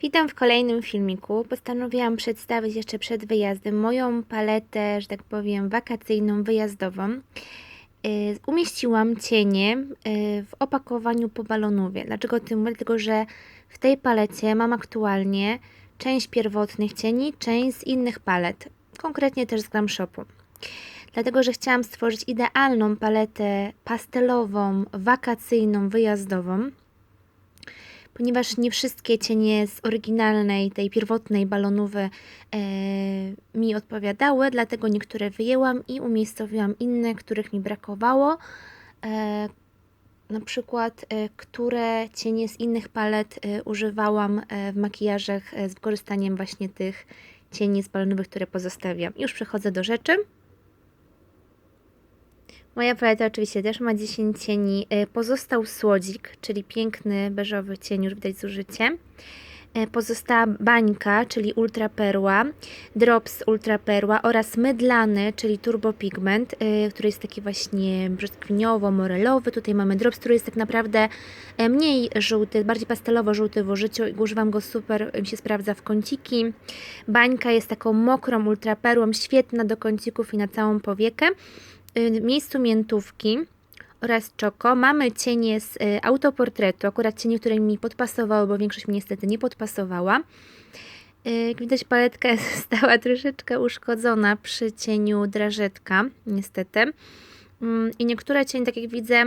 Witam w kolejnym filmiku. Postanowiłam przedstawić jeszcze przed wyjazdem moją paletę, że tak powiem, wakacyjną, wyjazdową. Yy, Umieściłam cienie yy, w opakowaniu po balonówie. Dlaczego o tym mówię? Dlatego, że w tej palecie mam aktualnie część pierwotnych cieni, część z innych palet, konkretnie też z Glam Shopu. Dlatego, że chciałam stworzyć idealną paletę pastelową, wakacyjną, wyjazdową ponieważ nie wszystkie cienie z oryginalnej, tej pierwotnej balonówy e, mi odpowiadały, dlatego niektóre wyjęłam i umiejscowiłam inne, których mi brakowało. E, na przykład, e, które cienie z innych palet e, używałam e, w makijażach e, z wykorzystaniem właśnie tych cieni z balonowych, które pozostawiam. Już przechodzę do rzeczy. Moja paleta oczywiście też ma 10 cieni. E, Pozostał słodzik, czyli piękny beżowy cień, już widać zużycie. E, Pozostała bańka, czyli ultra perła, drops ultra perła oraz mydlany, czyli turbo pigment, e, który jest taki właśnie brzoskwiniowo-morelowy. Tutaj mamy drops, który jest tak naprawdę mniej żółty, bardziej pastelowo-żółty w użyciu i używam go super, mi się sprawdza w kąciki. Bańka jest taką mokrą ultra perłą, świetna do kącików i na całą powiekę. Y, miejscu miętówki oraz czoko mamy cienie z y, autoportretu, akurat cienie, które mi podpasowały, bo większość mi niestety nie podpasowała. Y, Jak widać paletka została troszeczkę uszkodzona przy cieniu drażetka, niestety. Mm, I niektóre cienie, tak jak widzę,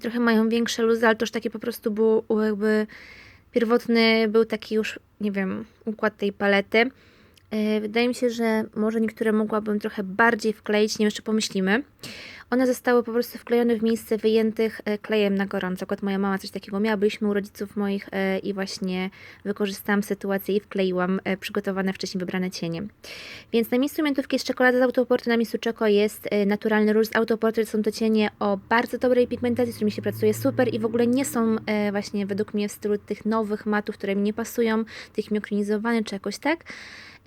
trochę mają większe luzy, ale to już takie po prostu był jakby pierwotny, był taki już, nie wiem, układ tej palety. E, Wydaje mi się, że może niektóre mogłabym trochę bardziej wkleić, nie wiem, jeszcze pomyślimy. One zostały po prostu wklejone w miejsce wyjętych e, klejem na gorąco. Akurat moja mama coś takiego miała, byliśmy u rodziców moich e, i właśnie wykorzystałam sytuację i wkleiłam przygotowane wcześniej wybrane cienie. Więc na miejscu miętówki jest czekolada z autoportry, na miejscu czeko jest naturalny róż z autoportry. Są to cienie o bardzo dobrej pigmentacji, z którymi się pracuje super i w ogóle nie są właśnie według mnie w stylu tych nowych matów, które mi nie pasują, tych miokranizowanych czy jakoś tak.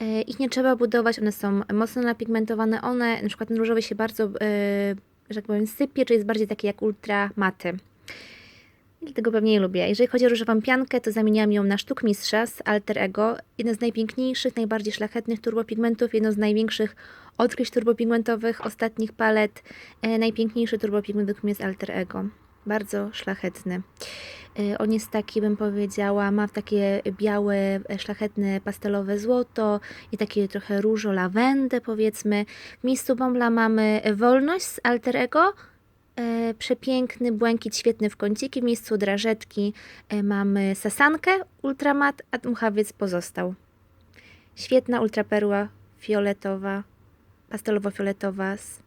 E, Ich nie trzeba budować, one są mocno napigmentowane. One, na przykład ten różowy się bardzo, e, że tak powiem, sypie, czy jest bardziej taki jak ultra maty. Dlatego pewnie je lubię. Jeżeli chodzi o różową piankę, to zamieniłam ją na sztuk mistrza z Alter Ego. Jeden z najpiękniejszych, najbardziej szlachetnych turbopigmentów, jedno z największych odkryć turbopigmentowych ostatnich palet. E, najpiękniejszy turbopigment mnie jest Alter Ego. Bardzo szlachetny. E, On jest taki, bym powiedziała, ma takie białe, e, szlachetne, pastelowe złoto i takie trochę różo, lawendę powiedzmy. W miejscu bąbla mamy wolność z Alter Ego, e, przepiękny błękit, świetny w kąciki. W miejscu drażetki e, mamy sasankę, ultramat, a dmuchawiec pozostał. Świetna ultraperła fioletowa, pastelowo-fioletowa z